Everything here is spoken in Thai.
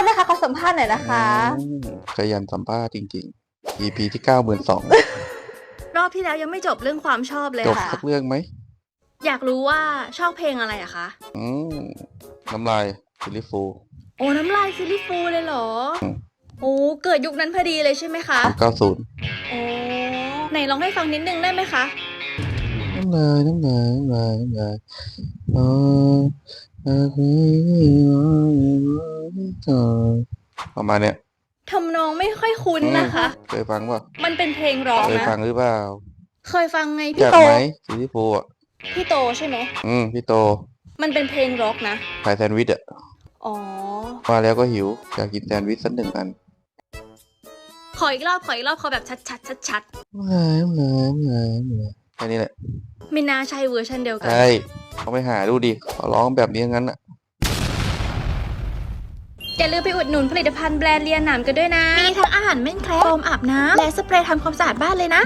ษนะคะขอสัมภาษณ์หน่อยนะคะ อืมขยันสัมภาษณ์จริง ๆ EP ที่เก้าหมื่นสองรอบที่แล้วยังไม่จบเรื่องความชอบเลยจบค่ะ สักเรื่องไหมอยากรู้ว่าชอบเพลงอะไรอะคะ อืมน้ำลายซิลิฟู โอ้น้ำลายซิลิฟูเลยเหรอ อืม โอ้เกิดยุคนั้นพอดีเลยใช่ไหมคะเก้าศูนย์โอ้ไหนลองให้ฟังนิดนึงได้ไหมคะ น้ำลายน้ำลายน้ำลายน้ำลายอ๋อ ประมาณเนี้ยทำนองไม่ค่อยคุ้นนะคะ เคยฟังป่ะมันเป็นเพลงร้องเคยนะ ฟังหรือเปล่าเคยฟังไงพี่จากโต ไหมซิลิฟูอะพี่โตใช่ไหม อืมพี่โตมันเป็นเพลงร็อกนะ ขายแซนด์วิชอะอ๋อ มาแล้วก็หิวอยากกินแซนด์วิชสักหนึ่งอันขออีกรอบ ขออีกรอบขอแบบชัดชัดชัดชัดน้ำลายน้ำลายน้ำลายน้ำลายแค่นี้แหละๆไม่น่าใช่เวอร์ชันเดียวกัน ใช่เขาไปหาดูดิขอร้องแบบนี้งั้นอะ อย่าลืมไปอุดหนุนผลิตภัณฑ์แบรนด์เลียนหนามกันด้วยนะ มีทั้งอาหารเม่นแครโฟมอาบน้ำและสเปรย์ทำความสะอาดบ้านเลยนะ